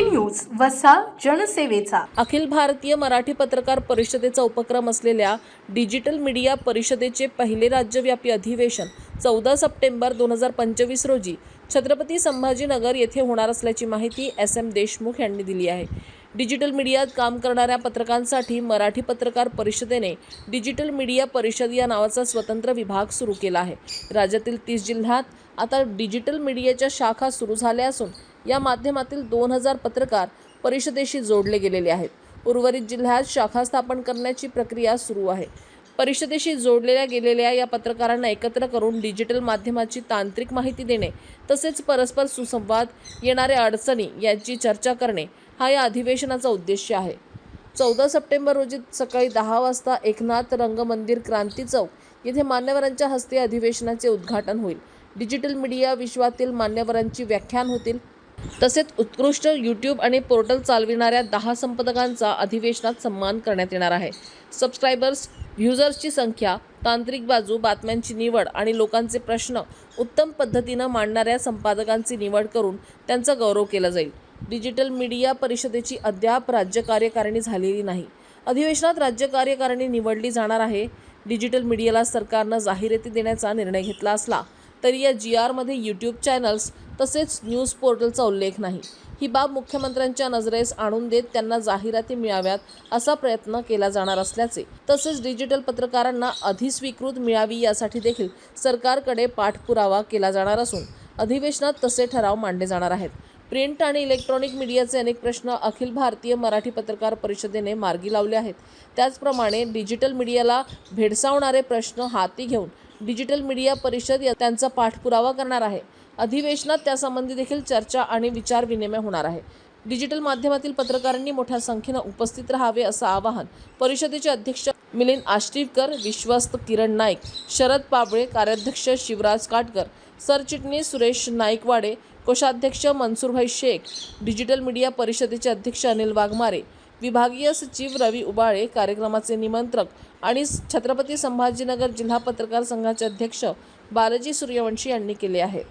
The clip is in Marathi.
City news वसा जनसेवेचा. अखिल भारतीय मराठी पत्रकार परिषदेचा उपक्रम असलेल्या डिजिटल मीडिया परिषदेचे पहिले राज्यव्यापी अधिवेशन चौदा सप्टेंबर दोन हजार पंचवीस रोजी छत्रपती संभाजीनगर येथे होणार असल्याची माहिती एस एम देशमुख यांनी दिली आहे. डिजिटल मीडियात काम करणाऱ्या पत्रकारांसाठी मराठी पत्रकार परिषदेने डिजिटल मीडिया परिषद या नावाचा स्वतंत्र विभाग सुरू केला आहे. राज्यातील तीस जिल्ह्यात आता डिजिटल मीडियाच्या शाखा सुरू झाल्या असून या माध्यमातील दोन हजार पत्रकार परिषदेशी जोडले गेलेले आहेत. उर्वरित जिल्ह्यात शाखा स्थापन करण्याची प्रक्रिया सुरू आहे. परिषदेशी जोडलेल्या गेलेल्या या पत्रकारांना एकत्र करून डिजिटल माध्यमाची तांत्रिक माहिती देणे तसेच परस्पर सुसंवाद येणाऱ्या अडचणी यांची चर्चा करणे हा या अधिवेशनाचा उद्देश आहे. चौदा सप्टेंबर रोजी सकाळी दहा वाजता एकनाथ रंगमंदिर क्रांती चौक येथे मान्यवरांच्या हस्ते अधिवेशनाचे उद्घाटन होईल. डिजिटल मीडिया विश्वातील मान्यवरांची व्याख्यान होतील. तसेच उत्कृष्ट यूट्यूब आणि पोर्टल चालविणाऱ्या दहा संपादकांचा अधिवेशनात सन्मान करण्यात येणार आहे. सबस्क्रायबर्स युजर्सची संख्या तांत्रिक बाजू बातम्यांची निवड आणि लोकांचे प्रश्न उत्तम पद्धतीनं मांडणाऱ्या संपादकांची निवड करून त्यांचा गौरव केला जाईल. डिजिटल मीडिया परिषदेची अद्याप राज्य कार्यकारिणी झालेली नाही. अधिवेशनात राज्य कार्यकारिणी निवडली जाणार आहे. डिजिटल मीडियाला सरकारनं जाहिराती देण्याचा निर्णय घेतला असला तरी या जी आरमध्ये यूट्यूब चॅनल्स तसेच न्यूज पोर्टलचा उल्लेख नाही. ही बाब मुख्यमंत्र्यांच्या नजरेस आणून देत त्यांना जाहिराती मिळाव्यात असा प्रयत्न केला जाणार असल्याचे. तसेच डिजिटल पत्रकारांना अधिस्वीकृत मिळावी यासाठी देखील सरकारकडे पाठपुरावा केला जाणार असून अधिवेशनात तसे ठराव मांडले जाणार आहेत. प्रिंट आणि इलेक्ट्रॉनिक मीडियाचे अनेक प्रश्न अखिल भारतीय मराठी पत्रकार परिषदेने मार्गी लावले आहेत. त्याचप्रमाणे डिजिटल मीडियाला भेडसावणारे प्रश्न हाती घेऊन डिजिटल मीडिया परिषद या- त्यांचा पाठपुरावा करणार आहे. अधिवेशनात त्यासंबंधी देखील चर्चा आणि विचार विनिमय होणार आहे. डिजिटल माध्यमातील पत्रकारांनी मोठ्या संख्येनं उपस्थित राहावे असं आवाहन परिषदेचे अध्यक्ष मिलिंद आष्टीकर विश्वस्त किरण नाईक शरद पाबळे कार्याध्यक्ष शिवराज काटकर सरचिटणीस सुरेश नाईकवाडे कोषाध्यक्ष मनसूरभाई शेख डिजिटल मीडिया परिषदेचे अध्यक्ष अनिल वाघमारे विभागीय सचिव रवी उबाळे कार्यक्रमाचे निमंत्रक आणि छत्रपती संभाजीनगर जिल्हा पत्रकार संघाचे अध्यक्ष बालाजी सूर्यवंशी यांनी केले आहे.